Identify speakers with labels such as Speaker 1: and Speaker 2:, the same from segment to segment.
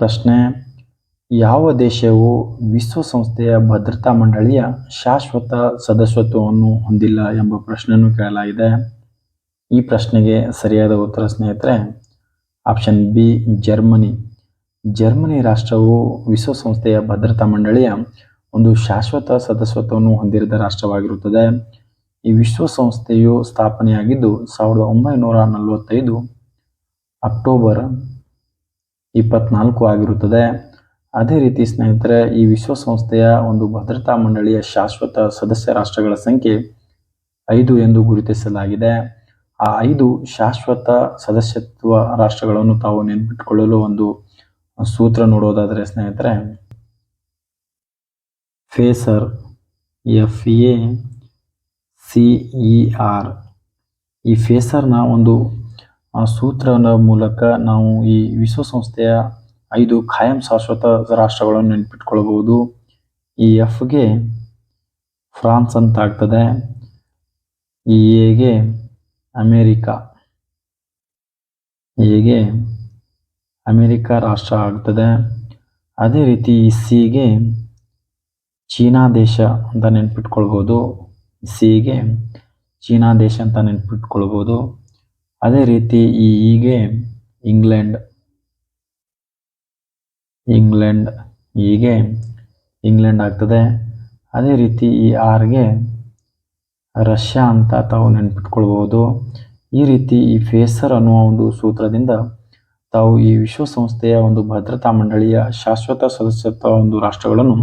Speaker 1: ಪ್ರಶ್ನೆ, ಯಾವ ದೇಶವು ವಿಶ್ವಸಂಸ್ಥೆಯ ಭದ್ರತಾ ಮಂಡಳಿಯ ಶಾಶ್ವತ ಸದಸ್ಯತ್ವವನ್ನು ಹೊಂದಿಲ್ಲ ಎಂಬ ಪ್ರಶ್ನೆಯನ್ನು ಕೇಳಲಾಗಿದೆ. ಈ ಪ್ರಶ್ನೆಗೆ ಸರಿಯಾದ ಉತ್ತರ ಸ್ನೇಹಿತರೆ, ಆಪ್ಷನ್ ಬಿ, ಜರ್ಮನಿ. ಜರ್ಮನಿ ರಾಷ್ಟ್ರವು ವಿಶ್ವಸಂಸ್ಥೆಯ ಭದ್ರತಾ ಮಂಡಳಿಯ ಒಂದು ಶಾಶ್ವತ ಸದಸ್ಯತ್ವವನ್ನು ಹೊಂದಿರದ ರಾಷ್ಟ್ರವಾಗಿರುತ್ತದೆ. ಈ ವಿಶ್ವಸಂಸ್ಥೆಯು ಸ್ಥಾಪನೆಯಾಗಿದ್ದು ಸಾವಿರದ ಒಂಬೈನೂರ ನಲವತ್ತೈದು ಅಕ್ಟೋಬರ್ ಇಪ್ಪತ್ನಾಲ್ಕು ಆಗಿರುತ್ತದೆ. ಅದೇ ರೀತಿ ಸ್ನೇಹಿತರೆ, ಈ ವಿಶ್ವಸಂಸ್ಥೆಯ ಒಂದು ಭದ್ರತಾ ಮಂಡಳಿಯ ಶಾಶ್ವತ ಸದಸ್ಯ ರಾಷ್ಟ್ರಗಳ ಸಂಖ್ಯೆ ಐದು ಎಂದು ಗುರುತಿಸಲಾಗಿದೆ. ಆ ಐದು ಶಾಶ್ವತ ಸದಸ್ಯತ್ವ ರಾಷ್ಟ್ರಗಳನ್ನು ತಾವು ನೆನ್ಪಿಟ್ಕೊಳ್ಳಲು ಒಂದು ಸೂತ್ರ ನೋಡೋದಾದರೆ ಸ್ನೇಹಿತರೆ, FACER, F A, C E R. ಈ ಫೇಸರ್ನ ಒಂದು ಆ ಸೂತ್ರದ ಮೂಲಕ ನಾವು ಈ ವಿಶ್ವಸಂಸ್ಥೆಯ ಐದು ಖಾಯಂ ಶಾಶ್ವತ ರಾಷ್ಟ್ರಗಳನ್ನು ನೆನ್ಪಿಟ್ಕೊಳ್ಬೋದು ಈ ಎಫ್ಗೆ ಫ್ರಾನ್ಸ್ ಅಂತ ಆಗ್ತದೆ ಈ ಎಗೆ ಅಮೇರಿಕಾ. ಎಗೆ ಅಮೇರಿಕ ರಾಷ್ಟ್ರ ಆಗ್ತದೆ. ಅದೇ ರೀತಿ ಈ ಸಿಗೆ ಚೀನಾ ದೇಶ ಅಂತ ನೆನ್ಪಿಟ್ಕೊಳ್ಬೋದು ಸಿಗೆ ಚೀನಾ ದೇಶ ಅಂತ ನೆನ್ಪಿಟ್ಕೊಳ್ಬೋದು ಅದೇ ರೀತಿ ಈ ಹೀಗೆ ಇಂಗ್ಲೆಂಡ್ ಇಂಗ್ಲೆಂಡ್ ಹೀಗೆ ಇಂಗ್ಲೆಂಡ್ ಆಗ್ತದೆ. ಅದೇ ರೀತಿ ಈ ಆರ್ಗೆ ರಷ್ಯಾ ಅಂತ ತಾವು ನೆನ್ಪಿಟ್ಕೊಳ್ಬೋದು ಈ ರೀತಿ ಈ ಫೇಸರ್ ಅನ್ನುವ ಒಂದು ಸೂತ್ರದಿಂದ ತಾವು ಈ ವಿಶ್ವಸಂಸ್ಥೆಯ ಒಂದು ಭದ್ರತಾ ಮಂಡಳಿಯ ಶಾಶ್ವತ ಸದಸ್ಯತ್ವ ಒಂದು ರಾಷ್ಟ್ರಗಳನ್ನು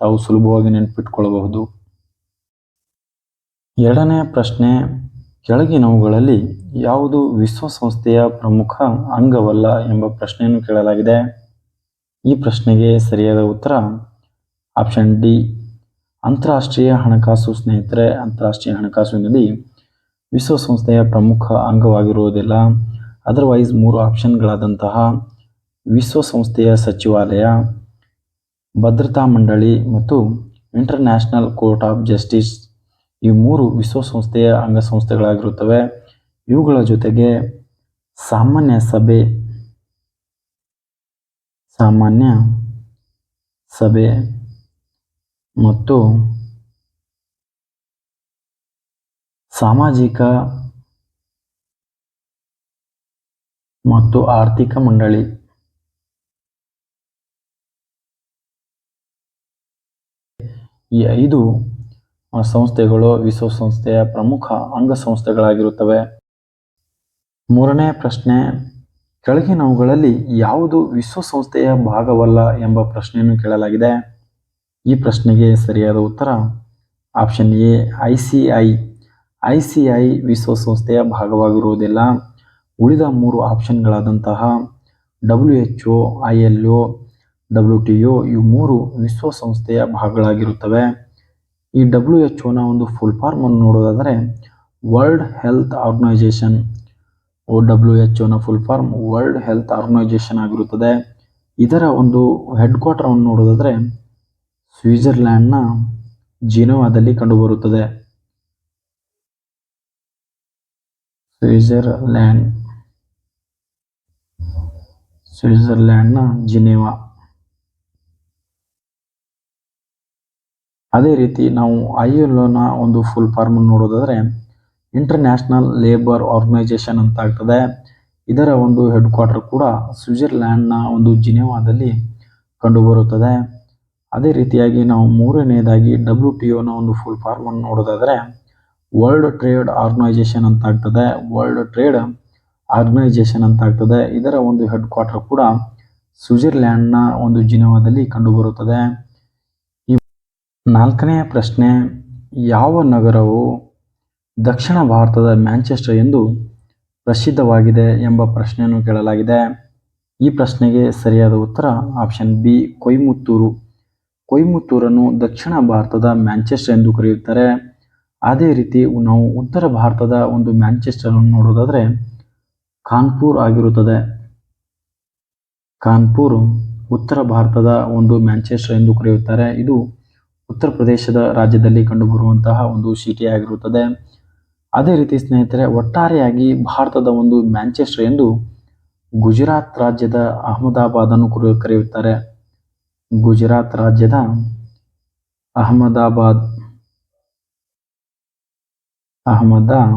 Speaker 1: ತಾವು ಸುಲಭವಾಗಿ ನೆನ್ಪಿಟ್ಕೊಳ್ಬಹುದು. ಎರಡನೇ ಪ್ರಶ್ನೆ ಕೆಳಗಿನವುಗಳಲ್ಲಿ ಯಾವುದು ವಿಶ್ವಸಂಸ್ಥೆಯ ಪ್ರಮುಖ ಅಂಗವಲ್ಲ ಎಂಬ ಪ್ರಶ್ನೆಯನ್ನು ಕೇಳಲಾಗಿದೆ. ಈ ಪ್ರಶ್ನೆಗೆ ಸರಿಯಾದ ಉತ್ತರ ಆಪ್ಷನ್ ಡಿ. ಅಂತಾರಾಷ್ಟ್ರೀಯ ಹಣಕಾಸು ಸ್ನೇಹಿತರೆ, ಅಂತಾರಾಷ್ಟ್ರೀಯ ಹಣಕಾಸು ವಿಶ್ವ ವಿಶ್ವಸಂಸ್ಥೆಯ ಪ್ರಮುಖ ಅಂಗವಾಗಿರುವುದಿಲ್ಲ. ಅದರ್ವೈಸ್ ಮೂರು ಆಪ್ಷನ್ಗಳಾದಂತಹ ವಿಶ್ವಸಂಸ್ಥೆಯ ಸಚಿವಾಲಯ, ಭದ್ರತಾ ಮಂಡಳಿ ಮತ್ತು ಇಂಟರ್ನ್ಯಾಷನಲ್ ಕೋರ್ಟ್ ಆಫ್ ಜಸ್ಟಿಸ್ ಈ ಮೂರು ವಿಶ್ವಸಂಸ್ಥೆಯ ಅಂಗಸಂಸ್ಥೆಗಳಾಗಿರುತ್ತವೆ. ಇವುಗಳ ಜೊತೆಗೆ ಸಾಮಾನ್ಯ ಸಭೆ ಸಾಮಾನ್ಯ ಸಭೆ ಮತ್ತು ಸಾಮಾಜಿಕ ಮತ್ತು ಆರ್ಥಿಕ ಮಂಡಳಿ. ಈ ಐದು ಸಂಸ್ಥೆಗಳು ವಿಶ್ವಸಂಸ್ಥೆಯ ಪ್ರಮುಖ ಅಂಗಸಂಸ್ಥೆಗಳಾಗಿರುತ್ತವೆ. ಮೂರನೇ ಪ್ರಶ್ನೆ, ಕೆಳಗಿನವುಗಳಲ್ಲಿ ಯಾವುದು ವಿಶ್ವಸಂಸ್ಥೆಯ ಭಾಗವಲ್ಲ ಎಂಬ ಪ್ರಶ್ನೆಯನ್ನು ಕೇಳಲಾಗಿದೆ. ಈ ಪ್ರಶ್ನೆಗೆ ಸರಿಯಾದ ಉತ್ತರ, option A, I C I. I C I ವಿಶ್ವಸಂಸ್ಥೆಯ ಭಾಗವಾಗಿರುವುದಿಲ್ಲ. ಉಳಿದ ಮೂರು ಆಪ್ಷನ್ಗಳಾದಂತಹ W H O, I L O, W T O, ಇವು ಮೂರು ವಿಶ್ವಸಂಸ್ಥೆಯ ಭಾಗಗಳಾಗಿರುತ್ತವೆ. ಈ ಡಬ್ಲ್ಯೂ ಎಚ್ ಒನ ಒಂದು ಫುಲ್ ಫಾರ್ಮ್ ಅನ್ನು ನೋಡೋದಾದರೆ World Health Organization O W H ಒನ full form World Health Organization ಆಗಿರುತ್ತದೆ. ಇದರ ಒಂದು ಹೆಡ್ ಕ್ವಾರ್ಟರ್ ಅನ್ನು ನೋಡೋದಾದರೆ ಸ್ವಿಟ್ಜರ್ಲ್ಯಾಂಡ್ನ ಜಿನೋವಾದಲ್ಲಿ ಕಂಡುಬರುತ್ತದೆ. ಸ್ವಿಟ್ಜರ್ಲ್ಯಾಂಡ್ ಸ್ವಿಟ್ಜರ್ಲ್ಯಾಂಡ್ನ ಜಿನೇವಾ ಅದೇ ರೀತಿ ನಾವು ಐ ಎಲ್ ಒನ ಒಂದು ಫುಲ್ ಫಾರ್ಮ್ ನೋಡೋದಾದರೆ ಇಂಟರ್ನ್ಯಾಷನಲ್ ಲೇಬರ್ ಆರ್ಗನೈಜೇಷನ್ ಅಂತ ಆಗ್ತದೆ ಇದರ ಒಂದು ಹೆಡ್ ಕ್ವಾರ್ಟರ್ ಕೂಡ ಸ್ವಿಟ್ಜರ್ಲ್ಯಾಂಡ್ನ ಒಂದು ಜಿನೆವಾದಲ್ಲಿ ಕಂಡುಬರುತ್ತದೆ. ಅದೇ ರೀತಿಯಾಗಿ ನಾವು ಮೂರನೆಯದಾಗಿ ಡಬ್ಲ್ಯೂ ಟಿ ಒನ ಒಂದು ಫುಲ್ ಫಾರ್ಮ್ ಅನ್ನು ನೋಡೋದಾದರೆ ವರ್ಲ್ಡ್ ಟ್ರೇಡ್ ಆರ್ಗನೈಜೇಷನ್ ಅಂತ ಆಗ್ತದೆ ವರ್ಲ್ಡ್ ಟ್ರೇಡ್ ಆರ್ಗನೈಜೇಷನ್ ಅಂತ ಆಗ್ತದೆ ಇದರ ಒಂದು ಹೆಡ್ ಕ್ವಾರ್ಟರ್ ಕೂಡ ಸ್ವಿಟ್ಜರ್ಲ್ಯಾಂಡ್ನ ಒಂದು ಜಿನೆವಾದಲ್ಲಿ ಕಂಡುಬರುತ್ತದೆ. ನಾಲ್ಕನೆಯ ಪ್ರಶ್ನೆ, ಯಾವ ನಗರವು ದಕ್ಷಿಣ ಭಾರತದ ಮ್ಯಾಂಚೆಸ್ಟರ್ ಎಂದು ಪ್ರಸಿದ್ಧವಾಗಿದೆ ಎಂಬ ಪ್ರಶ್ನೆಯನ್ನು ಕೇಳಲಾಗಿದೆ. ಈ ಪ್ರಶ್ನೆಗೆ ಸರಿಯಾದ ಉತ್ತರ ಆಪ್ಷನ್ ಬಿ, ಕೊಯ್ಮುತ್ತೂರು. ಕೊಯ್ಮುತ್ತೂರನ್ನು ದಕ್ಷಿಣ ಭಾರತದ ಮ್ಯಾಂಚೆಸ್ಟರ್ ಎಂದು ಕರೆಯುತ್ತಾರೆ. ಅದೇ ರೀತಿ ನಾವು ಉತ್ತರ ಭಾರತದ ಒಂದು ಮ್ಯಾಂಚೆಸ್ಟರ್ ಅನ್ನು ನೋಡೋದಾದರೆ ಕಾನ್ಪುರ್ ಆಗಿರುತ್ತದೆ. ಕಾನ್ಪುರ್ ಉತ್ತರ ಭಾರತದ ಒಂದು ಮ್ಯಾಂಚೆಸ್ಟರ್ ಎಂದು ಕರೆಯುತ್ತಾರೆ. ಇದು ಉತ್ತರ ಪ್ರದೇಶದ ರಾಜ್ಯದಲ್ಲಿ ಕಂಡುಬರುವಂತಹ ಒಂದು ಸಿಟಿ ಆಗಿರುತ್ತದೆ ಅದೇ ರೀತಿ ಸ್ನೇಹಿತರೆ, ಒಟ್ಟಾರೆಯಾಗಿ ಭಾರತದ ಒಂದು ಮ್ಯಾಂಚೆಸ್ಟರ್ ಎಂದು ಗುಜರಾತ್ ರಾಜ್ಯದ ಅಹಮದಾಬಾದನ್ನು ಅನ್ನು ಕರೆಯುತ್ತಾರೆ. ಗುಜರಾತ್ ರಾಜ್ಯದ ಅಹಮದಾಬಾದ್ ಅಹಮದಾಬಾದನ್ನು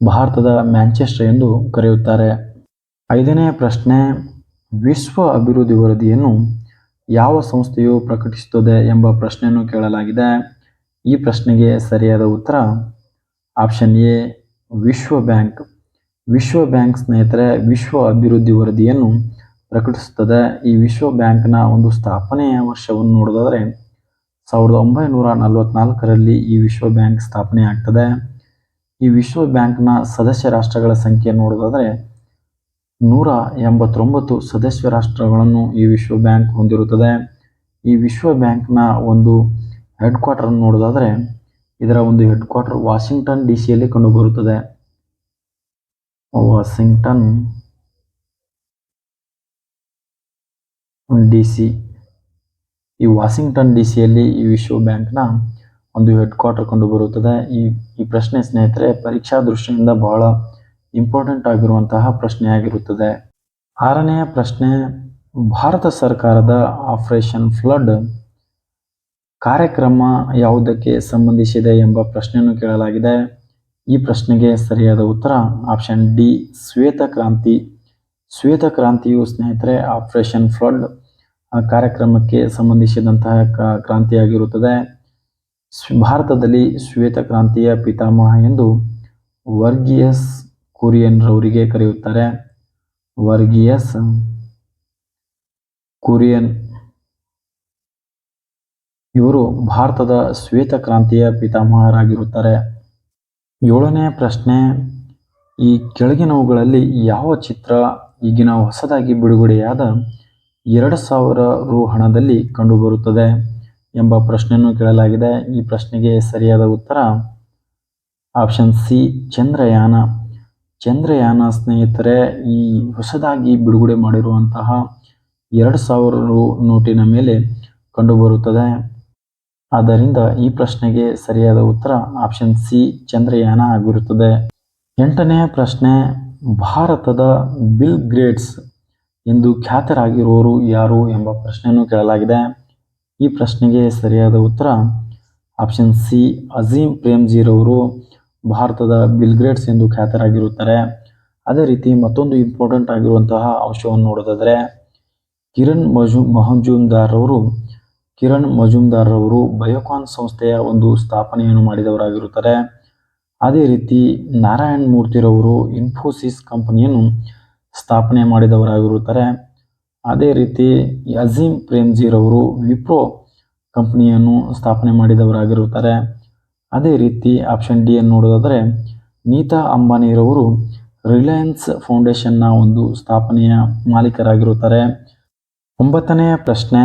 Speaker 1: ಭಾರತದ ಮ್ಯಾಂಚೆಸ್ಟರ್ ಎಂದು ಕರೆಯುತ್ತಾರೆ. ಐದನೇ ಪ್ರಶ್ನೆ ವಿಶ್ವ ಅಭಿವೃದ್ಧಿ ವರದಿಯನ್ನು ಯಾವ ಸಂಸ್ಥೆಯು ಪ್ರಕಟಿಸುತ್ತದೆ ಎಂಬ ಪ್ರಶ್ನೆಯನ್ನು ಕೇಳಲಾಗಿದೆ. ಈ ಪ್ರಶ್ನೆಗೆ ಸರಿಯಾದ ಉತ್ತರ ಆಪ್ಷನ್ ಎ, ವಿಶ್ವ ಬ್ಯಾಂಕ್. ವಿಶ್ವ ಬ್ಯಾಂಕ್ ಸ್ನೇಹಿತರೆ, ವಿಶ್ವ ಅಭಿವೃದ್ಧಿ ವರದಿಯನ್ನು ಪ್ರಕಟಿಸುತ್ತದೆ. ಈ ವಿಶ್ವ ಬ್ಯಾಂಕ್ನ ಒಂದು ಸ್ಥಾಪನೆಯ ವರ್ಷವನ್ನು ನೋಡೋದಾದರೆ ಸಾವಿರದ ಒಂಬೈನೂರ ನಲವತ್ನಾಲ್ಕರಲ್ಲಿ ಈ ವಿಶ್ವ ಬ್ಯಾಂಕ್ ಸ್ಥಾಪನೆ ಆಗ್ತದೆ. ಈ ವಿಶ್ವ ಬ್ಯಾಂಕ್ನ ಸದಸ್ಯ ರಾಷ್ಟ್ರಗಳ ಸಂಖ್ಯೆ ನೋಡೋದಾದರೆ ನೂರ ಎಂಬತ್ತೊಂಬತ್ತು ಸದಸ್ಯ ರಾಷ್ಟ್ರಗಳನ್ನು ಈ ವಿಶ್ವ ಬ್ಯಾಂಕ್ ಹೊಂದಿರುತ್ತದೆ. ಈ ವಿಶ್ವ ಬ್ಯಾಂಕ್ನ ಒಂದು ಹೆಡ್ ಕ್ವಾರ್ಟರ್ ನೋಡೋದಾದರೆ, ಇದರ ಒಂದು ಹೆಡ್ ಕ್ವಾರ್ಟರ್ ವಾಷಿಂಗ್ಟನ್ ಡಿ ಸಿಯಲ್ಲಿ ಕಂಡುಬರುತ್ತದೆ. ವಾಷಿಂಗ್ಟನ್ ಡಿ ಸಿ ಈ ವಾಷಿಂಗ್ಟನ್ ಡಿ ಸಿಯಲ್ಲಿ ಈ ವಿಶ್ವ ಬ್ಯಾಂಕ್ನ ಒಂದು ಹೆಡ್ ಕ್ವಾರ್ಟರ್ ಕಂಡುಬರುತ್ತದೆ. ಈ ಈ ಪ್ರಶ್ನೆ ಸ್ನೇಹಿತರೆ, ಪರೀಕ್ಷಾ ದೃಷ್ಟಿಯಿಂದ ಬಹಳ ಇಂಪಾರ್ಟೆಂಟ್ ಆಗಿರುವಂತಹ ಪ್ರಶ್ನೆಯಾಗಿರುತ್ತದೆ ಆರನೆಯ ಪ್ರಶ್ನೆ, ಭಾರತ ಸರ್ಕಾರದ ಆಪರೇಷನ್ ಫ್ಲಡ್ ಕಾರ್ಯಕ್ರಮ ಯಾವುದಕ್ಕೆ ಸಂಬಂಧಿಸಿದೆ ಎಂಬ ಪ್ರಶ್ನೆಯನ್ನು ಕೇಳಲಾಗಿದೆ. ಈ ಪ್ರಶ್ನೆಗೆ ಸರಿಯಾದ ಉತ್ತರ ಆಪ್ಷನ್ ಡಿ ಶ್ವೇತ ಕ್ರಾಂತಿ. ಶ್ವೇತ ಕ್ರಾಂತಿಯು ಸ್ನೇಹಿತರೆ, ಆಪರೇಷನ್ ಫ್ಲಡ್ ಕಾರ್ಯಕ್ರಮಕ್ಕೆ ಸಂಬಂಧಿಸಿದಂತಹ ಕ್ರಾಂತಿಯಾಗಿರುತ್ತದೆ. ಭಾರತದಲ್ಲಿ ಶ್ವೇತ ಕ್ರಾಂತಿಯ ಪಿತಾಮಹ ಎಂದು ವರ್ಗಿಯಸ್ ಕುರಿಯನ್ ರವರಿಗೆ ಕರೆಯುತ್ತಾರೆ. ವರ್ಗಿಯಸ್ ಕುರಿಯನ್ ಇವರು ಭಾರತದ ಶ್ವೇತ ಕ್ರಾಂತಿಯ ಪಿತಾಮಹರಾಗಿರುತ್ತಾರೆ. ಏಳನೇ ಪ್ರಶ್ನೆ, ಈ ಕೆಳಗಿನವುಗಳಲ್ಲಿ ಯಾವ ಚಿತ್ರ ಈಗಿನ ಹೊಸದಾಗಿ ಬಿಡುಗಡೆಯಾದ ಎರಡು ಸಾವಿರ ರು ಹಣದಲ್ಲಿ ಕಂಡುಬರುತ್ತದೆ ಎಂಬ ಪ್ರಶ್ನೆಯನ್ನು ಕೇಳಲಾಗಿದೆ. ಈ ಪ್ರಶ್ನೆಗೆ ಸರಿಯಾದ ಉತ್ತರ ಆಪ್ಷನ್ ಸಿ, ಚಂದ್ರಯಾನ. ಚಂದ್ರಯಾನ ಸ್ನೇಹಿತರೆ, ಈ ಹೊಸದಾಗಿ ಬಿಡುಗಡೆ ಮಾಡಿರುವಂತಹ ಎರಡು ಸಾವಿರ ನೋಟಿನ ಮೇಲೆ ಕಂಡುಬರುತ್ತದೆ. ಆದ್ದರಿಂದ ಈ ಪ್ರಶ್ನೆಗೆ ಸರಿಯಾದ ಉತ್ತರ ಆಪ್ಷನ್ ಸಿ, ಚಂದ್ರಯಾನ ಆಗಿರುತ್ತದೆ. ಎಂಟನೆಯ ಪ್ರಶ್ನೆ, ಭಾರತದ ಬಿಲ್ ಗ್ರೇಟ್ಸ್ ಎಂದು ಖ್ಯಾತರಾಗಿರುವವರು ಯಾರು ಎಂಬ ಪ್ರಶ್ನೆಯನ್ನು ಕೇಳಲಾಗಿದೆ. ಈ ಪ್ರಶ್ನೆಗೆ ಸರಿಯಾದ ಉತ್ತರ ಆಪ್ಷನ್ ಸಿ ಅಜೀಂ ಪ್ರೇಮ್ಜಿರವರು. ಭಾರತದ ಬಿಲ್ ಗ್ರೇಟ್ಸ್ ಎಂದು ಖ್ಯಾತರಾಗಿರುತ್ತಾರೆ. ಅದೇ ರೀತಿ ಮತ್ತೊಂದು ಇಂಪಾರ್ಟೆಂಟ್ ಆಗಿರುವಂತಹ ಅಂಶವನ್ನು ನೋಡೋದಾದರೆ, ಕಿರಣ್ ಮಜು ಮಹಜುಮ್ದಾರ್ ಅವರು, ಕಿರಣ್ ಮಜುಮ್ದಾರ್ ಅವರು ಬಯೋಕಾನ್ ಸಂಸ್ಥೆಯ ಒಂದು ಸ್ಥಾಪನೆಯನ್ನು ಮಾಡಿದವರಾಗಿರುತ್ತಾರೆ. ಅದೇ ರೀತಿ ನಾರಾಯಣ್ ಮೂರ್ತಿರವರು ಇನ್ಫೋಸಿಸ್ ಕಂಪನಿಯನ್ನು ಸ್ಥಾಪನೆ ಮಾಡಿದವರಾಗಿರುತ್ತಾರೆ. ಅದೇ ರೀತಿ ಅಜೀಂ ಪ್ರೇಮ್ಜಿರವರು ವಿಪ್ರೋ ಕಂಪನಿಯನ್ನು ಸ್ಥಾಪನೆ ಮಾಡಿದವರಾಗಿರುತ್ತಾರೆ. ಅದೇ ರೀತಿ ಆಪ್ಷನ್ ಡಿ ಅನ್ನು ನೋಡೋದಾದರೆ ನೀತಾ ಅಂಬಾನಿರವರು ರಿಲಯನ್ಸ್ ಫೌಂಡೇಶನ್ನ ಒಂದು ಸ್ಥಾಪನೆಯ ಮಾಲೀಕರಾಗಿರುತ್ತಾರೆ. ಒಂಬತ್ತನೆಯ ಪ್ರಶ್ನೆ,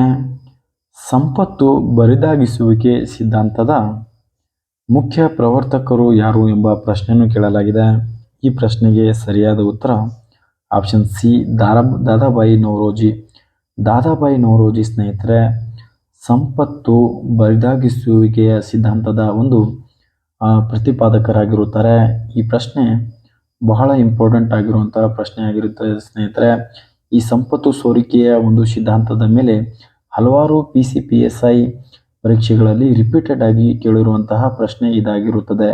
Speaker 1: ಸಂಪತ್ತು ಬರಿದಾಗಿಸುವಿಕೆ ಸಿದ್ಧಾಂತದ ಮುಖ್ಯ ಪ್ರವರ್ತಕರು ಯಾರು ಎಂಬ ಪ್ರಶ್ನೆಯನ್ನು ಕೇಳಲಾಗಿದೆ. ಈ ಪ್ರಶ್ನೆಗೆ ಸರಿಯಾದ ಉತ್ತರ ಆಪ್ಷನ್ ಸಿ ದಾರಾ ದಾದಾಬಾಯಿ ನವರೋಜಿ. ದಾದಾಬಾಯಿ ನವರೋಜಿ ಸ್ನೇಹಿತರೆ, ಸಂಪತ್ತು ಬರಿದಾಗಿಸುವಿಕೆಯ ಸಿದ್ಧಾಂತದ ಒಂದು ಪ್ರತಿಪಾದಕರಾಗಿರುತ್ತಾರೆ. ಈ ಪ್ರಶ್ನೆ ಬಹಳ ಇಂಪಾರ್ಟೆಂಟ್ ಆಗಿರುವಂತಹ ಪ್ರಶ್ನೆ ಆಗಿರುತ್ತದೆ ಸ್ನೇಹಿತರೆ. ಈ ಸಂಪತ್ತು ಸೋರಿಕೆಯ ಒಂದು ಸಿದ್ಧಾಂತದ ಮೇಲೆ ಹಲವಾರು P C P S I ಪರೀಕ್ಷೆಗಳಲ್ಲಿ ರಿಪೀಟೆಡ್ ಆಗಿ ಕೇಳಿರುವಂತಹ ಪ್ರಶ್ನೆ ಇದಾಗಿರುತ್ತದೆ.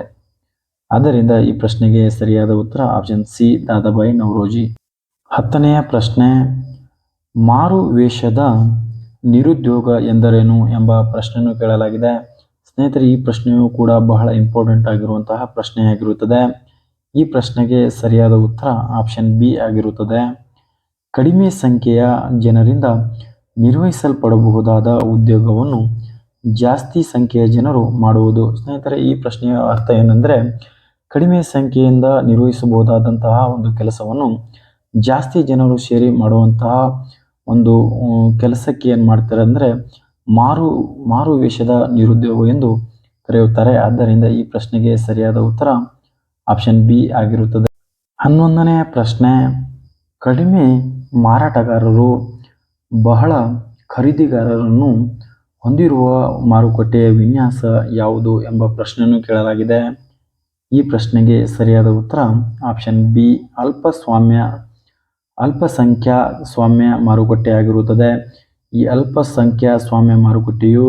Speaker 1: ಆದ್ದರಿಂದ ಈ ಪ್ರಶ್ನೆಗೆ ಸರಿಯಾದ ಉತ್ತರ ಆಪ್ಷನ್ ಸಿ ದಾದಾಬಾಯಿ ನವರೋಜಿ. ಹತ್ತನೆಯ ಪ್ರಶ್ನೆ ಮಾರು ವೇಷದ ನಿರುದ್ಯೋಗ ಎಂದರೇನು ಎಂಬ ಪ್ರಶ್ನೆಯನ್ನು ಕೇಳಲಾಗಿದೆ. ಸ್ನೇಹಿತರೆ, ಈ ಪ್ರಶ್ನೆಯು ಕೂಡ ಬಹಳ ಇಂಪಾರ್ಟೆಂಟ್ ಆಗಿರುವಂತಹ ಪ್ರಶ್ನೆಯಾಗಿರುತ್ತದೆ ಈ ಪ್ರಶ್ನೆಗೆ ಸರಿಯಾದ ಉತ್ತರ ಆಪ್ಷನ್ ಬಿ ಆಗಿರುತ್ತದೆ. ಕಡಿಮೆ ಸಂಖ್ಯೆಯ ಜನರಿಂದ ನಿರ್ವಹಿಸಲ್ಪಡಬಹುದಾದ ಉದ್ಯೋಗವನ್ನು ಜಾಸ್ತಿ ಸಂಖ್ಯೆಯ ಜನರು ಮಾಡುವುದು. ಸ್ನೇಹಿತರೆ, ಈ ಪ್ರಶ್ನೆಯ ಅರ್ಥ ಏನೆಂದರೆ, ಕಡಿಮೆ ಸಂಖ್ಯೆಯಿಂದ ನಿರ್ವಹಿಸಬಹುದಾದಂತಹ ಒಂದು ಕೆಲಸವನ್ನು ಜಾಸ್ತಿ ಜನರು ಸೇರಿ ಮಾಡುವಂತಹ ಒಂದು ಕೆಲಸಕ್ಕೆ ಏನು ಮಾಡ್ತಾರೆ ಅಂದರೆ ಮಾರು ಮಾರು ವೇಷದ ನಿರುದ್ಯೋಗ ಎಂದು ಕರೆಯುತ್ತಾರೆ. ಆದ್ದರಿಂದ ಈ ಪ್ರಶ್ನೆಗೆ ಸರಿಯಾದ ಉತ್ತರ ಆಪ್ಷನ್ ಬಿ ಆಗಿರುತ್ತದೆ. ಹನ್ನೊಂದನೆಯ ಪ್ರಶ್ನೆ, ಕಡಿಮೆ ಮಾರಾಟಗಾರರು ಬಹಳ ಖರೀದಿಗಾರರನ್ನು ಹೊಂದಿರುವ ಮಾರುಕಟ್ಟೆಯ ವಿನ್ಯಾಸ ಯಾವುದು ಎಂಬ ಪ್ರಶ್ನೆಯನ್ನು ಕೇಳಲಾಗಿದೆ. ಈ ಪ್ರಶ್ನೆಗೆ ಸರಿಯಾದ ಉತ್ತರ ಆಪ್ಷನ್ ಬಿ ಅಲ್ಪಸ್ವಾಮ್ಯ ಅಲ್ಪಸಂಖ್ಯಾ ಸ್ವಾಮ್ಯ ಮಾರುಕಟ್ಟೆ ಆಗಿರುತ್ತದೆ ಈ ಅಲ್ಪಸಂಖ್ಯಾ ಸ್ವಾಮ್ಯ ಮಾರುಕಟ್ಟೆಯು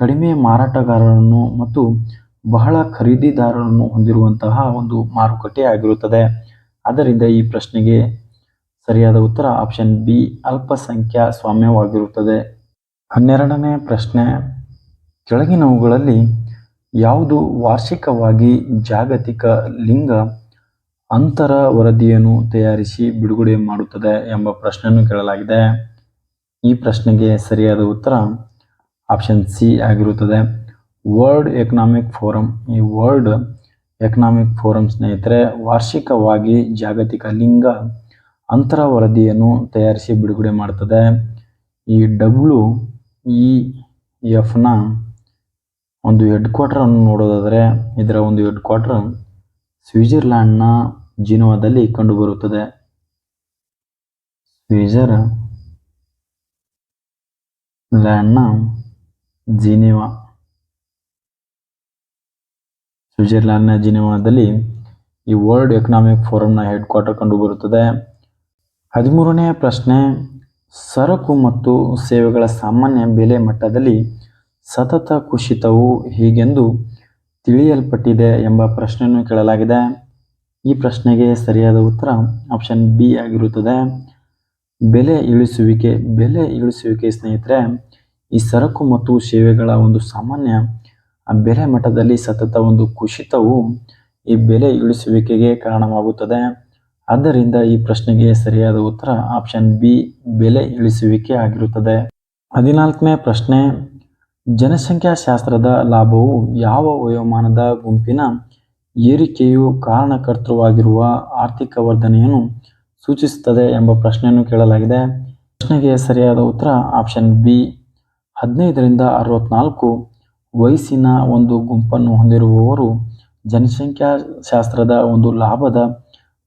Speaker 1: ಕಡಿಮೆ ಮಾರಾಟಗಾರರನ್ನು ಮತ್ತು ಬಹಳ ಖರೀದಿದಾರರನ್ನು ಹೊಂದಿರುವಂತಹ ಒಂದು ಮಾರುಕಟ್ಟೆ ಆಗಿರುತ್ತದೆ. ಆದ್ದರಿಂದ ಈ ಪ್ರಶ್ನೆಗೆ ಸರಿಯಾದ ಉತ್ತರ ಆಪ್ಷನ್ ಬಿ ಅಲ್ಪಸಂಖ್ಯಾ ಸ್ವಾಮ್ಯವಾಗಿರುತ್ತದೆ ಹನ್ನೆರಡನೇ ಪ್ರಶ್ನೆ, ಕೆಳಗಿನವುಗಳಲ್ಲಿ ಯಾವುದು ವಾರ್ಷಿಕವಾಗಿ ಜಾಗತಿಕ ಲಿಂಗ ಅಂತರ ವರದಿಯನ್ನು ತಯಾರಿಸಿ ಬಿಡುಗಡೆ ಮಾಡುತ್ತದೆ ಎಂಬ ಪ್ರಶ್ನೆಯನ್ನು ಕೇಳಲಾಗಿದೆ. ಈ ಪ್ರಶ್ನೆಗೆ ಸರಿಯಾದ ಉತ್ತರ ಆಪ್ಷನ್ ಸಿ ಆಗಿರುತ್ತದೆ. ವರ್ಲ್ಡ್ ಎಕನಾಮಿಕ್ ಫೋರಂ, ಈ ವರ್ಲ್ಡ್ ಎಕನಾಮಿಕ್ ಫೋರಂ ಸ್ನೇಹಿತರೆ, ವಾರ್ಷಿಕವಾಗಿ ಜಾಗತಿಕ ಲಿಂಗ ಅಂತರ ವರದಿಯನ್ನು ತಯಾರಿಸಿ ಬಿಡುಗಡೆ ಮಾಡುತ್ತದೆ ಈ ಡಬ್ಲ್ಯೂ ಇ ಎಫ್ನ ಒಂದು ಹೆಡ್ ಕ್ವಾರ್ಟರ್ ಅನ್ನು ನೋಡೋದಾದರೆ, ಇದರ ಒಂದು ಹೆಡ್ ಕ್ವಾರ್ಟರ್ ಸ್ವಿಟ್ಜರ್ಲ್ಯಾಂಡ್ನ ಜಿನೋವಾದಲ್ಲಿ ಕಂಡುಬರುತ್ತದೆ. ಸ್ವಿಜರ್ ಲ್ಯಾಂಡ್ನ ಜಿನಿವಾ. ಸ್ವಿಟ್ಜರ್ಲ್ಯಾಂಡ್ನ ಜಿನಿವಾದಲ್ಲಿ ಈ ವರ್ಲ್ಡ್ ಎಕನಾಮಿಕ್ ಫೋರಂನ ಹೆಡ್ ಕ್ವಾರ್ಟರ್ ಕಂಡುಬರುತ್ತದೆ ಹದಿಮೂರನೇ ಪ್ರಶ್ನೆ, ಸರಕು ಮತ್ತು ಸೇವೆಗಳ ಸಾಮಾನ್ಯ ಬೆಲೆ ಮಟ್ಟದಲ್ಲಿ ಸತತ ಕುಸಿತವು ಹೀಗೆಂದು ತಿಳಿಯಲ್ಪಟ್ಟಿದೆ ಎಂಬ ಪ್ರಶ್ನೆಯನ್ನು ಕೇಳಲಾಗಿದೆ. ಈ ಪ್ರಶ್ನೆಗೆ ಸರಿಯಾದ ಉತ್ತರ ಆಪ್ಷನ್ ಬಿ ಆಗಿರುತ್ತದೆ. ಬೆಲೆ ಇಳಿಸುವಿಕೆ ಬೆಲೆ ಇಳಿಸುವಿಕೆ ಸ್ನೇಹಿತರೆ, ಈ ಸರಕು ಮತ್ತು ಸೇವೆಗಳ ಒಂದು ಸಾಮಾನ್ಯ ಬೆಲೆ ಮಟ್ಟದಲ್ಲಿ ಸತತ ಒಂದು ಕುಸಿತವು ಈ ಬೆಲೆ ಇಳಿಸುವಿಕೆಗೆ ಕಾರಣವಾಗುತ್ತದೆ. ಆದ್ದರಿಂದ ಈ ಪ್ರಶ್ನೆಗೆ ಸರಿಯಾದ ಉತ್ತರ ಆಪ್ಷನ್ ಬಿ ಬೆಲೆ ಇಳಿಸುವಿಕೆ ಆಗಿರುತ್ತದೆ. ಹದಿನಾಲ್ಕನೇ ಪ್ರಶ್ನೆ ಜನಸಂಖ್ಯಾಶಾಸ್ತ್ರದ ಲಾಭವು ಯಾವ ವಯೋಮಾನದ ಗುಂಪಿನ ಏರಿಕೆಯು ಕಾರಣಕರ್ತೃವಾಗಿರುವ ಆರ್ಥಿಕ ವರ್ಧನೆಯನ್ನು ಸೂಚಿಸುತ್ತದೆ ಎಂಬ ಪ್ರಶ್ನೆಯನ್ನು ಕೇಳಲಾಗಿದೆ. ಪ್ರಶ್ನೆಗೆ ಸರಿಯಾದ ಉತ್ತರ ಆಪ್ಷನ್ ಬಿ. ಹದಿನೈದರಿಂದ ಅರವತ್ನಾಲ್ಕು ವಯಸ್ಸಿನ ಒಂದು ಗುಂಪನ್ನು ಹೊಂದಿರುವವರು ಜನಸಂಖ್ಯಾಶಾಸ್ತ್ರದ ಒಂದು ಲಾಭದ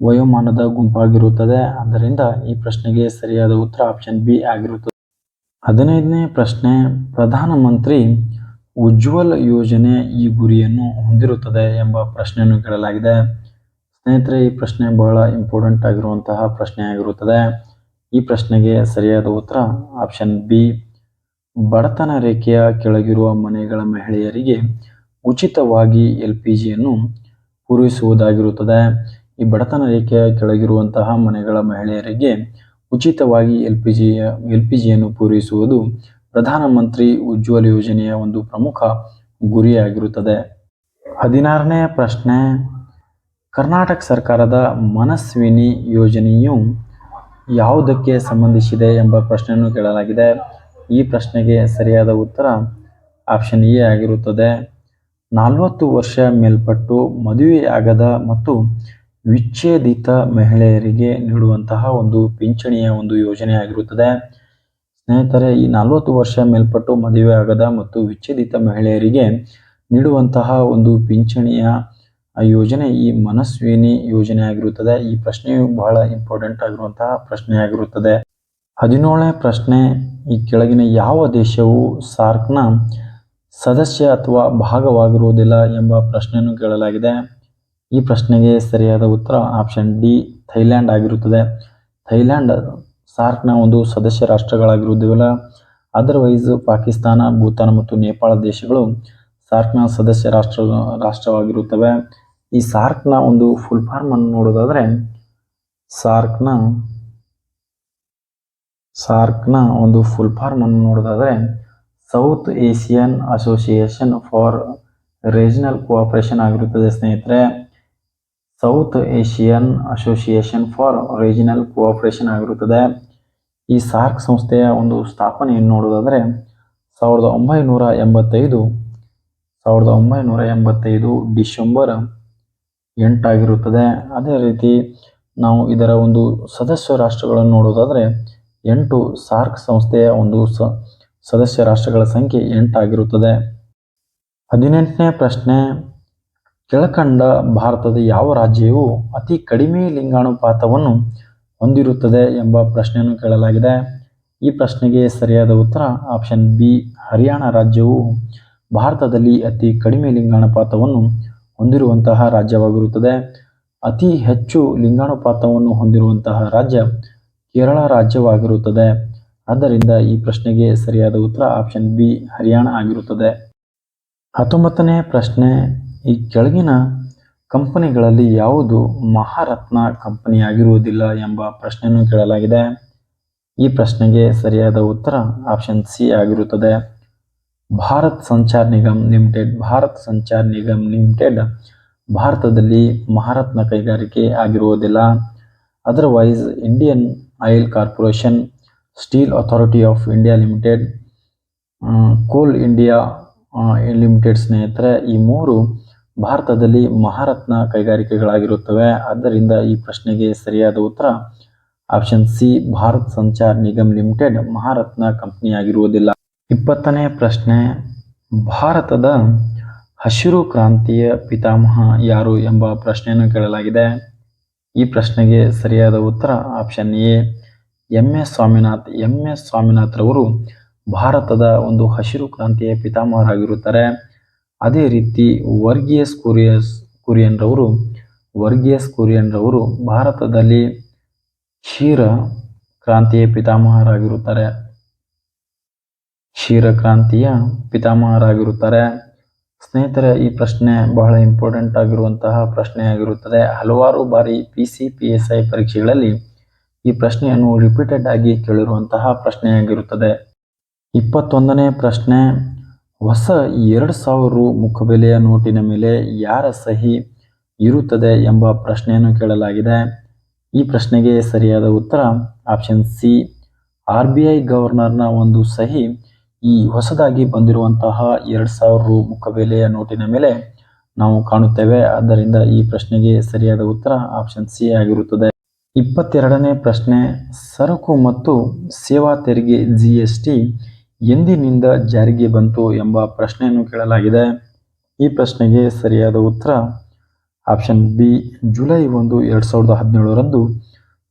Speaker 1: ವಯೋಮಾನದ ಗುಂಪಾಗಿರುತ್ತದೆ. ಆದ್ದರಿಂದ ಈ ಪ್ರಶ್ನೆಗೆ ಸರಿಯಾದ ಉತ್ತರ ಆಪ್ಷನ್ ಬಿ ಆಗಿರುತ್ತದೆ. ಹದಿನೈದನೇ ಪ್ರಶ್ನೆ, ಪ್ರಧಾನಮಂತ್ರಿ ಉಜ್ವಲ್ ಯೋಜನೆ ಈ ಗುರಿಯನ್ನು ಹೊಂದಿರುತ್ತದೆ ಎಂಬ ಪ್ರಶ್ನೆಯನ್ನು ಕೇಳಲಾಗಿದೆ. ಸ್ನೇಹಿತರೆ, ಈ ಪ್ರಶ್ನೆ ಬಹಳ ಇಂಪಾರ್ಟೆಂಟ್ ಆಗಿರುವಂತಹ ಪ್ರಶ್ನೆ ಆಗಿರುತ್ತದೆ. ಈ ಪ್ರಶ್ನೆಗೆ ಸರಿಯಾದ ಉತ್ತರ ಆಪ್ಷನ್ ಬಿ ಬಡತನ ರೇಖೆಯ ಕೆಳಗಿರುವ ಮನೆಗಳ ಮಹಿಳೆಯರಿಗೆ ಉಚಿತವಾಗಿ ಎಲ್ ಪಿ ಜಿಯನ್ನು ಪೂರೈಸುವುದಾಗಿರುತ್ತದೆ. ಈ ಬಡತನ ರೇಖೆಯ ಕೆಳಗಿರುವಂತಹ ಮನೆಗಳ ಮಹಿಳೆಯರಿಗೆ ಉಚಿತವಾಗಿ ಎಲ್ ಪಿ ಜಿಯ ಎಲ್ ಪಿ ಜಿಯನ್ನು ಪೂರೈಸುವುದು ಪ್ರಧಾನಮಂತ್ರಿ ಉಜ್ವಲ ಯೋಜನೆಯ ಒಂದು ಪ್ರಮುಖ ಗುರಿಯಾಗಿರುತ್ತದೆ. ಹದಿನಾರನೇ ಪ್ರಶ್ನೆ. ಕರ್ನಾಟಕ ಸರ್ಕಾರದ ಮನಸ್ವಿನಿ ಯೋಜನೆಯು ಯಾವುದಕ್ಕೆ ಸಂಬಂಧಿಸಿದೆ ಎಂಬ ಪ್ರಶ್ನೆಯನ್ನು ಕೇಳಲಾಗಿದೆ. ಈ ಪ್ರಶ್ನೆಗೆ ಸರಿಯಾದ ಉತ್ತರ ಆಪ್ಷನ್ ಎ ಆಗಿರುತ್ತದೆ. ನಲವತ್ತು ವರ್ಷ ಮೇಲ್ಪಟ್ಟು ಮದುವೆಯಾಗದ ಮತ್ತು ವಿಚ್ಛೇದಿತ ಮಹಿಳೆಯರಿಗೆ ನೀಡುವಂತಹ ಒಂದು ಪಿಂಚಣಿಯ ಒಂದು ಯೋಜನೆ ಆಗಿರುತ್ತದೆ. ಸ್ನೇಹಿತರೆ, ಈ ನಲವತ್ತು ವರ್ಷ ಮೇಲ್ಪಟ್ಟು ಮದುವೆಯಾಗದ ಮತ್ತು ವಿಚ್ಛೇದಿತ ಮಹಿಳೆಯರಿಗೆ ನೀಡುವಂತಹ ಒಂದು ಪಿಂಚಣಿಯ ಆ ಯೋಜನೆ ಈ ಮನಸ್ವಿನಿ ಯೋಜನೆ ಆಗಿರುತ್ತದೆ. ಈ ಪ್ರಶ್ನೆಯು ಬಹಳ ಇಂಪಾರ್ಟೆಂಟ್ ಆಗಿರುವಂತಹ ಪ್ರಶ್ನೆ ಆಗಿರುತ್ತದೆ. ಹದಿನೇಳನೇ ಪ್ರಶ್ನೆ, ಈ ಕೆಳಗಿನ ಯಾವ ದೇಶವು ಸಾರ್ಕ್ನ ಸದಸ್ಯ ಅಥವಾ ಭಾಗವಾಗಿರುವುದಿಲ್ಲ ಎಂಬ ಪ್ರಶ್ನೆಯನ್ನು ಕೇಳಲಾಗಿದೆ. ಈ ಪ್ರಶ್ನೆಗೆ ಸರಿಯಾದ ಉತ್ತರ ಆಪ್ಷನ್ ಡಿ ಥೈಲ್ಯಾಂಡ್ ಆಗಿರುತ್ತದೆ. ಥೈಲ್ಯಾಂಡ್ ಸಾರ್ಕ್ನ ಒಂದು ಸದಸ್ಯ ರಾಷ್ಟ್ರಗಳಾಗಿರುವುದಿಲ್ಲ. ಅದರ್ವೈಸ್ ಪಾಕಿಸ್ತಾನ, ಭೂತಾನ್ ಮತ್ತು ನೇಪಾಳ ದೇಶಗಳು ಸಾರ್ಕ್ನ ಸದಸ್ಯ ರಾಷ್ಟ್ರ, ರಾಷ್ಟ್ರವಾಗಿರುತ್ತವೆ. ಈ ಸಾರ್ಕ್ನ ಒಂದು ಫುಲ್ ಫಾರ್ಮ್ ಅನ್ನು ನೋಡೋದಾದ್ರೆ, ಸಾರ್ಕ್ನ ಸಾರ್ಕ್ನ ಒಂದು ಫುಲ್ ಫಾರ್ಮ್ ಅನ್ನು ನೋಡೋದಾದ್ರೆ South Asian Association for Regional Cooperation ಆಗಿರುತ್ತದೆ ಸ್ನೇಹಿತರೆ. South Asian Association for Regional Cooperation ಆಗಿರುತ್ತದೆ. ಈ ಸಾರ್ಕ್ ಸಂಸ್ಥೆಯ ಒಂದು ಸ್ಥಾಪನೆಯನ್ನು ನೋಡೋದಾದರೆ, ಸಾವಿರದ ಒಂಬೈನೂರ ಎಂಬತ್ತೈದು ಸಾವಿರದ ಒಂಬೈನೂರ ಎಂಬತ್ತೈದು ಡಿಸೆಂಬರ್ ಎಂಟಾಗಿರುತ್ತದೆ. ಅದೇ ರೀತಿ ನಾವು ಇದರ ಒಂದು ಸದಸ್ಯ ರಾಷ್ಟ್ರಗಳನ್ನು ನೋಡೋದಾದರೆ ಎಂಟು ಸಾರ್ಕ್ ಸಂಸ್ಥೆಯ ಒಂದು ಸ, ಸದಸ್ಯ ರಾಷ್ಟ್ರಗಳ ಸಂಖ್ಯೆ ಎಂಟಾಗಿರುತ್ತದೆ. ಹದಿನೆಂಟನೇ ಪ್ರಶ್ನೆ, ಕೆಳಕಂಡ ಭಾರತದ ಯಾವ ರಾಜ್ಯವು ಅತಿ ಕಡಿಮೆ ಲಿಂಗಾನುಪಾತವನ್ನು ಹೊಂದಿರುತ್ತದೆ ಎಂಬ ಪ್ರಶ್ನೆಯನ್ನು ಕೇಳಲಾಗಿದೆ. ಈ ಪ್ರಶ್ನೆಗೆ ಸರಿಯಾದ ಉತ್ತರ ಆಪ್ಷನ್ ಬಿ, ಹರಿಯಾಣ ರಾಜ್ಯವು ಭಾರತದಲ್ಲಿ ಅತಿ ಕಡಿಮೆ ಲಿಂಗಾನುಪಾತವನ್ನು ಹೊಂದಿರುವಂತಹ ರಾಜ್ಯವಾಗಿರುತ್ತದೆ. ಅತಿ ಹೆಚ್ಚು ಲಿಂಗಾನುಪಾತವನ್ನು ಹೊಂದಿರುವಂತಹ ರಾಜ್ಯ ಕೇರಳ ರಾಜ್ಯವಾಗಿರುತ್ತದೆ. ಆದ್ದರಿಂದ ಈ ಪ್ರಶ್ನೆಗೆ ಸರಿಯಾದ ಉತ್ತರ ಆಪ್ಷನ್ ಬಿ ಹರಿಯಾಣ ಆಗಿರುತ್ತದೆ. ಹತ್ತೊಂಬತ್ತನೇ ಪ್ರಶ್ನೆ, ಈ ಕೆಳಗಿನ ಕಂಪನಿಗಳಲ್ಲಿ ಯಾವುದು ಮಹಾರತ್ನ ಕಂಪನಿಯಾಗಿರುವುದಿಲ್ಲ ಎಂಬ ಪ್ರಶ್ನೆಯನ್ನು ಕೇಳಲಾಗಿದೆ. ಈ ಪ್ರಶ್ನೆಗೆ ಸರಿಯಾದ ಉತ್ತರ ಆಪ್ಷನ್ ಸಿ ಆಗಿರುತ್ತದೆ. ಭಾರತ್ ಸಂಚಾರ್ ನಿಗಮ್ ಲಿಮಿಟೆಡ್, ಭಾರತ್ ಸಂಚಾರ್ ನಿಗಮ್ ಲಿಮಿಟೆಡ್ ಭಾರತದಲ್ಲಿ ಮಹಾರತ್ನ ಕೈಗಾರಿಕೆ ಆಗಿರುವುದಿಲ್ಲ. Otherwise Indian Oil Corporation Steel Authority of India Limited Coal India Limited ಸ್ನೇಹಿತರೆ, ಈ ಮೂರು ಭಾರತದಲ್ಲಿ ಮಹಾರತ್ನ ಕೈಗಾರಿಕೆಗಳಾಗಿರುತ್ತವೆ. ಆದ್ದರಿಂದ ಈ ಪ್ರಶ್ನೆಗೆ ಸರಿಯಾದ ಉತ್ತರ option C, Bharat Sanchar Nigam Limited Maharatna ಕಂಪನಿಯಾಗಿರುವುದಿಲ್ಲ. ಇಪ್ಪತ್ತನೇ ಪ್ರಶ್ನೆ, ಭಾರತದ ಹಸಿರು ಕ್ರಾಂತಿಯ ಪಿತಾಮಹ ಯಾರು ಎಂಬ ಪ್ರಶ್ನೆಯನ್ನು ಕೇಳಲಾಗಿದೆ. ಈ ಪ್ರಶ್ನೆಗೆ ಸರಿಯಾದ ಉತ್ತರ option A, M S Swaminath. M S Swaminath ರವರು ಭಾರತದ ಒಂದು ಹಸಿರು ಕ್ರಾಂತಿಯ ಪಿತಾಮಹರಾಗಿರುತ್ತಾರೆ. ಅದೇ ರೀತಿ ವರ್ಗಿಯಸ್ ಕುರಿಯಸ್, ಕುರಿಯನ್ ರವರು, ವರ್ಗಿಯಸ್ ಕುರಿಯನ್ ರವರು ಭಾರತದಲ್ಲಿ ಕ್ಷೀರ ಕ್ರಾಂತಿಯ ಪಿತಾಮಹರಾಗಿರುತ್ತಾರೆ. ಕ್ಷೀರ ಕ್ರಾಂತಿಯ ಪಿತಾಮಹರಾಗಿರುತ್ತಾರೆ. ಸ್ನೇಹಿತರೆ, ಈ ಪ್ರಶ್ನೆ ಬಹಳ ಇಂಪಾರ್ಟೆಂಟ್ ಆಗಿರುವಂತಹ ಪ್ರಶ್ನೆಯಾಗಿರುತ್ತದೆ. ಹಲವಾರು ಬಾರಿ P C P S I ಪರೀಕ್ಷೆಗಳಲ್ಲಿ ಈ ಪ್ರಶ್ನೆಯನ್ನು ರಿಪೀಟೆಡ್ ಆಗಿ ಕೇಳಿರುವಂತಹ ಪ್ರಶ್ನೆಯಾಗಿರುತ್ತದೆ. ಇಪ್ಪತ್ತೊಂದನೇ ಪ್ರಶ್ನೆ, ಹೊಸ ಎರಡು ಸಾವಿರ ರು ಮುಖಬೆಲೆಯ ನೋಟಿನ ಮೇಲೆ ಯಾರ ಸಹಿ ಇರುತ್ತದೆ ಎಂಬ ಪ್ರಶ್ನೆಯನ್ನು ಕೇಳಲಾಗಿದೆ. ಈ ಪ್ರಶ್ನೆಗೆ ಸರಿಯಾದ ಉತ್ತರ option C, R B I ಗವರ್ನರ್ನ ಒಂದು ಸಹಿ ಈ ಹೊಸದಾಗಿ ಬಂದಿರುವಂತಹ ಎರಡು ಸಾವಿರ ರು ಮುಖಬೆಲೆಯ ನೋಟಿನ ಮೇಲೆ ನಾವು ಕಾಣುತ್ತೇವೆ. ಆದ್ದರಿಂದ ಈ ಪ್ರಶ್ನೆಗೆ ಸರಿಯಾದ ಉತ್ತರ ಆಪ್ಷನ್ ಸಿ ಆಗಿರುತ್ತದೆ. ಇಪ್ಪತ್ತೆರಡನೇ ಪ್ರಶ್ನೆ, ಸರಕು ಮತ್ತು ಸೇವಾ ತೆರಿಗೆ ಜಿ ಎಸ್ ಟಿ ಎಂದಿನಿಂದ ಜಾರಿಗೆ ಬಂತು ಎಂಬ ಪ್ರಶ್ನೆಯನ್ನು ಕೇಳಲಾಗಿದೆ. ಈ ಪ್ರಶ್ನೆಗೆ ಸರಿಯಾದ ಉತ್ತರ ಆಪ್ಷನ್ ಬಿ, ಜುಲೈ ಒಂದು, ಎರಡು ಸಾವಿರದ ಹದಿನೇಳರಂದು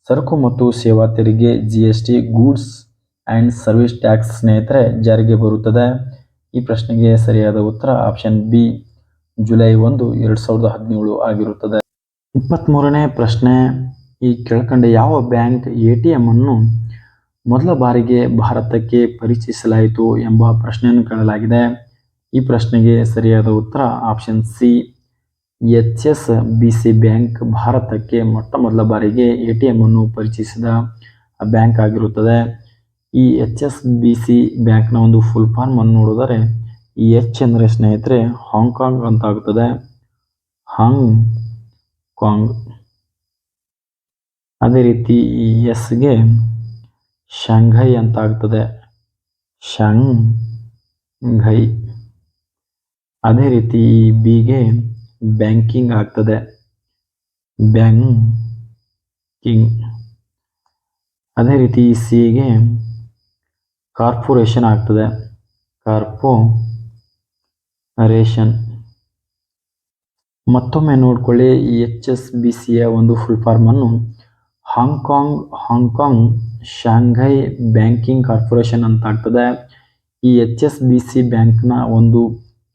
Speaker 1: ಸರಕು ಮತ್ತು ಸೇವಾ ತೆರಿಗೆ G S T goods and service tax ಸ್ನೇಹಿತರೆ, ಜಾರಿಗೆ ಬರುತ್ತದೆ. ಈ ಪ್ರಶ್ನೆಗೆ ಸರಿಯಾದ ಉತ್ತರ ಆಪ್ಷನ್ ಬಿ, ಜುಲೈ ಒಂದು, ಎರಡು ಸಾವಿರದ ಹದಿನೇಳು ಆಗಿರುತ್ತದೆ. ಇಪ್ಪತ್ತ್ಮೂರನೇ ಪ್ರಶ್ನೆ, ಈ ಕೆಳಕಂಡ ಯಾವ ಬ್ಯಾಂಕ್ ಎ ಟಿ ಎಂ ಅನ್ನು ಮೊದಲ ಬಾರಿಗೆ ಭಾರತಕ್ಕೆ ಪರಿಚಯಿಸಲಾಯಿತು ಎಂಬ ಪ್ರಶ್ನೆಯನ್ನು ಕೇಳಲಾಗಿದೆ. ಈ ಪ್ರಶ್ನೆಗೆ ಸರಿಯಾದ ಉತ್ತರ option C, H S B C bank ಭಾರತಕ್ಕೆ ಮೊಟ್ಟ ಮೊದಲ ಬಾರಿಗೆ ಎ ಟಿ ಎಂ ಅನ್ನು ಪರಿಚಯಿಸಿದ ಬ್ಯಾಂಕ್ ಆಗಿರುತ್ತದೆ. ಈ ಎಚ್ ಎಸ್ ಬಿ ಸಿ ಬ್ಯಾಂಕ್ನ ಒಂದು ಫುಲ್ ಫಾರ್ಮ್ ಅನ್ನು ನೋಡಿದರೆ, ಈ ಎಚ್ ಅಂದ್ರೆ ಸ್ನೇಹಿತರೆ ಹಾಂಗ್ಕಾಂಗ್ ಅಂತ ಆಗುತ್ತದೆ ಹಾಂಗ್ ಕಾಂಗ್ ಅದೇ ರೀತಿ ಈ ಎಸ್ಗೆ ಶಾಂಘೈ ಅಂತ ಆಗ್ತದೆ. ಶಾಂಘೈ ಅದೇ ರೀತಿ ಈ ಬಿಗೆ ಬ್ಯಾಂಕಿಂಗ್ ಆಗ್ತದೆ. ಬ್ಯಾಂಕಿಂಗ್ ಅದೇ ರೀತಿ ಈ ಸಿಗೆ ಕಾರ್ಪೊರೇಷನ್ ಆಗ್ತದೆ. ಕಾರ್ಪೊರೇಷನ್. ಮತ್ತೊಮ್ಮೆ ನೋಡ್ಕೊಳ್ಳಿ, ಈ ಎಚ್ ಎಸ್ ಬಿ ಸಿಯ ಒಂದು full ಫಾರ್ಮನ್ನು Hong Kong Hong Kong Shanghai Banking Corporation ಅಂತ ಆಗ್ತದೆ. ಈ ಎಚ್ ಎಸ್ ಬಿ ಸಿ ಬ್ಯಾಂಕ್ನ ಒಂದು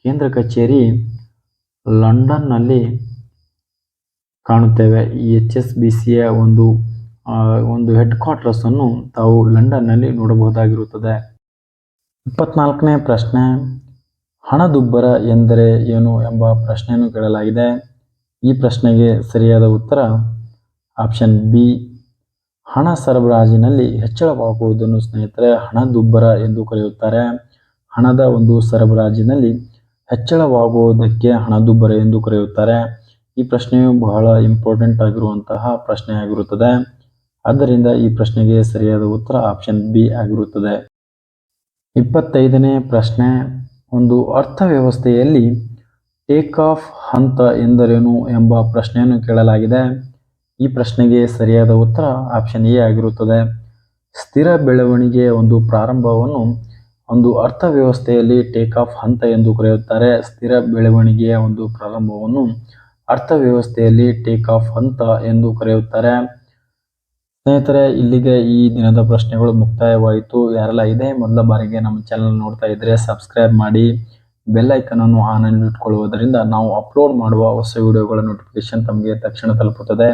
Speaker 1: ಕೇಂದ್ರ ಕಚೇರಿ ಲಂಡನ್ನಲ್ಲಿ ಕಾಣುತ್ತೇವೆ. ಈ ಎಚ್ ಎಸ್ ಬಿ ಸಿಯ ಒಂದು ಒಂದು ಹೆಡ್ ಕ್ವಾರ್ಟರ್ಸ್ ಅನ್ನು ತಾವು ಲಂಡನ್ನಲ್ಲಿ ನೋಡಬಹುದಾಗಿರುತ್ತದೆ. ಇಪ್ಪತ್ನಾಲ್ಕನೇ ಪ್ರಶ್ನೆ, ಹಣದುಬ್ಬರ ಎಂದರೆ ಏನು ಎಂಬ ಪ್ರಶ್ನೆಯನ್ನು ಕೇಳಲಾಗಿದೆ. ಈ ಪ್ರಶ್ನೆಗೆ ಸರಿಯಾದ ಉತ್ತರ, ಆಪ್ಷನ್ ಬಿ, ಹಣ ಸರಬರಾಜಿನಲ್ಲಿ ಹೆಚ್ಚಳವಾಗುವುದನ್ನು ಸ್ನೇಹಿತರೆ ಹಣದುಬ್ಬರ ಎಂದು ಕರೆಯುತ್ತಾರೆ. ಹಣದ ಒಂದು ಸರಬರಾಜಿನಲ್ಲಿ ಹೆಚ್ಚಳವಾಗುವುದಕ್ಕೆ ಹಣದುಬ್ಬರ ಎಂದು ಕರೆಯುತ್ತಾರೆ. ಈ ಪ್ರಶ್ನೆಯು ಬಹಳ ಇಂಪಾರ್ಟೆಂಟ್ ಆಗಿರುವಂತಹ ಪ್ರಶ್ನೆಯಾಗಿರುತ್ತದೆ. ಆದ್ದರಿಂದ ಈ ಪ್ರಶ್ನೆಗೆ ಸರಿಯಾದ ಉತ್ತರ ಆಪ್ಷನ್ ಬಿ ಆಗಿರುತ್ತದೆ. ಇಪ್ಪತ್ತೈದನೇ ಪ್ರಶ್ನೆ, ಒಂದು ಅರ್ಥವ್ಯವಸ್ಥೆಯಲ್ಲಿ ಟೇಕ್ ಆಫ್ ಹಂತ ಎಂದರೇನು ಎಂಬ ಪ್ರಶ್ನೆಯನ್ನು ಕೇಳಲಾಗಿದೆ. ಈ ಪ್ರಶ್ನೆಗೆ ಸರಿಯಾದ ಉತ್ತರ ಆಪ್ಷನ್ ಎ ಆಗಿರುತ್ತದೆ. ಸ್ಥಿರ ಬೆಳವಣಿಗೆಯ ಒಂದು ಪ್ರಾರಂಭವನ್ನು ಒಂದು ಅರ್ಥವ್ಯವಸ್ಥೆಯಲ್ಲಿ ಟೇಕ್ ಆಫ್ ಹಂತ ಎಂದು ಕರೆಯುತ್ತಾರೆ. ಸ್ಥಿರ ಬೆಳವಣಿಗೆಯ ಒಂದು ಪ್ರಾರಂಭವನ್ನು ಅರ್ಥವ್ಯವಸ್ಥೆಯಲ್ಲಿ ಟೇಕ್ ಆಫ್ ಹಂತ ಎಂದು ಕರೆಯುತ್ತಾರೆ. ಸ್ನೇಹಿತರೆ, ಇಲ್ಲಿಗೆ ಈ ದಿನದ ಪ್ರಶ್ನೆಗಳು ಮುಕ್ತಾಯವಾಯಿತು. ಯಾರೆಲ್ಲ ಇದೇ, ಮೊದಲ ಬಾರಿಗೆ ನಮ್ಮ ಚಾನಲ್ ನೋಡ್ತಾ ಇದ್ರೆ ಸಬ್ಸ್ಕ್ರೈಬ್ ಮಾಡಿ ಬೆಲ್ ಐಕನ್ ಅನ್ನು ಆನ್ ಅಲ್ಲಿ ಇಟ್ಕೊಳ್ಳುವುದರಿಂದ ನಾವು ಅಪ್ಲೋಡ್ ಮಾಡುವ ಹೊಸ ವಿಡಿಯೋಗಳ ನೋಟಿಫಿಕೇಶನ್ ತಮಗೆ ತಕ್ಷಣ ತಲುಪುತ್ತದೆ.